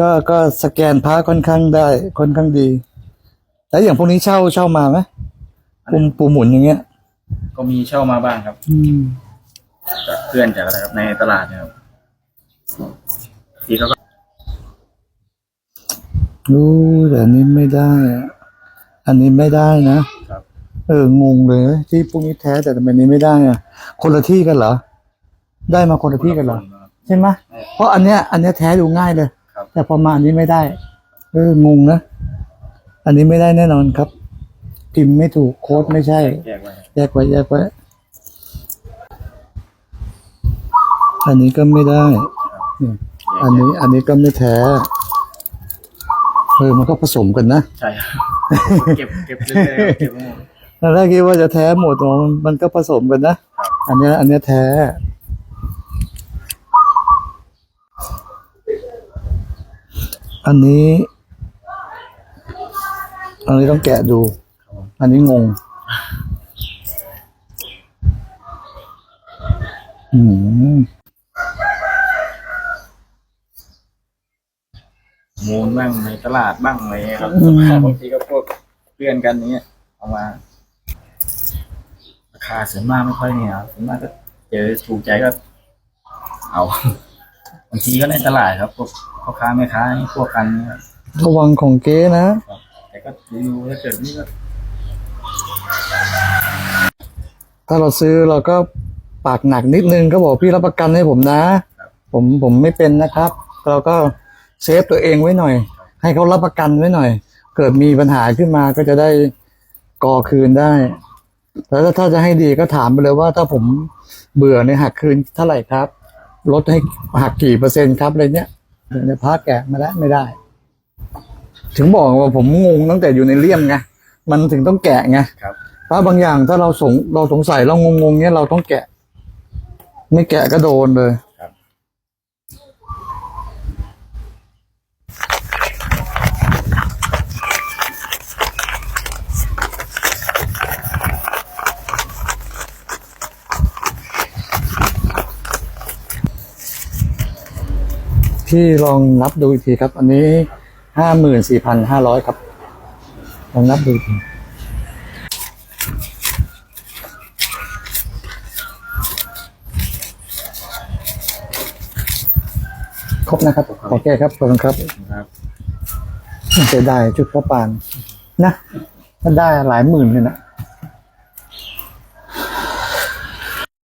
ก็ก็สแกนพระค่อนข้างได้ค่อนข้างดี แล้วอย่างพวกนี้เช่าเช่ามาไหมปูปูหมุนอย่างเงี้ย ก็มีเช่ามาบ้างครับอืมจากเพื่อนจากอะไรครับในตลาดเนะครับทีเขาก็รู้แต่อันนี้ไม่ได้อะอันนี้ไม่ได้นะครับ เอองงเลย ที่พวกนี้แท้แต่ทำไมนี้ไม่ได้อะคนละที่กันเหรอ ได้มาคนละที่กันเหรอครับใช่ไหมเพราะอันเนี้ยอันเนี้ยแท้ดูง่ายเลยครับ แต่พอมาอันนี้ไม่ได้เอองงนะ อันนี้ไม่ได้แน่นอนครับพิมพ์ไม่ถูกโค้ดไม่ใช่ แยกไว้แยกไว้แยกไว้อันนี้ก็ไม่ได้นี่อันนี้อันนี้ก็ไม่แท้เออมันก็ผสมกันนะ ใช่ครับเก็บเก็บเรื่อยๆเก็บไว้หมดตอนแรกคิดว่าจะแท้หมดมันมันก็ผสมกันนะครับอันเนี้ยอันเนี้ยแท้ อันนี้ อันนี้ต้องแกะดู อันนี้งง อืมมูลบ้างในตลาดบ้างอะไรเงี้ยครับอืมบางทีก็พวกเพื่อนกันเนี้ยเอามา ราคาส่วนมากไม่ค่อยเนี่ยครับส่วนมากก็เจอถูกใจก็ เอาบางทีก็ในตลาดครับพวกพ่อค้าแม่ค้าพวกกันเนี่ยครับระวังของเก๊นะแต่ก็ดูถ้าเกิดนี่ก็ถ้าเราซื้อเราก็ปากหนักนิดนึงก็บอกพี่รับประกันให้ผมนะ ผมผมไม่เป็นนะครับ เราก็เซฟตัวเองไว้หน่อย ให้เขารับประกันไว้หน่อย เกิดมีปัญหาขึ้นมาก็จะได้ก่อคืนได้ แล้วถ้าจะให้ดีก็ถามไปเลยว่าถ้าผมเบื่อในยหักคืนเท่าไหร่ครับ ลดให้หักกี่เปอร์เซ็นต์ครับอะไรเนี้ยเดี๋ยวจะพักแกะมาแล้วไม่ได้ ถึงบอกว่าผมงงตั้งแต่อยู่ในเลี่ยมไงมันถึงต้องแกะไงครับเพราะบางอย่างถ้าเราสงเราสงสัยเรางงๆเนี้ยเราต้องแกะ ไม่แกะก็โดนเลย พี่ลองนับดูอีกทีครับ อันนี้ห้าหมื่นสี่พันห้าร้อยครับ ลองนับดูอีกทีครบนะครับโอเคครับขอบคุณครับครับเสียดายชุดพ่อปาน นะถ้าได้หลายหมื่นเลยนะ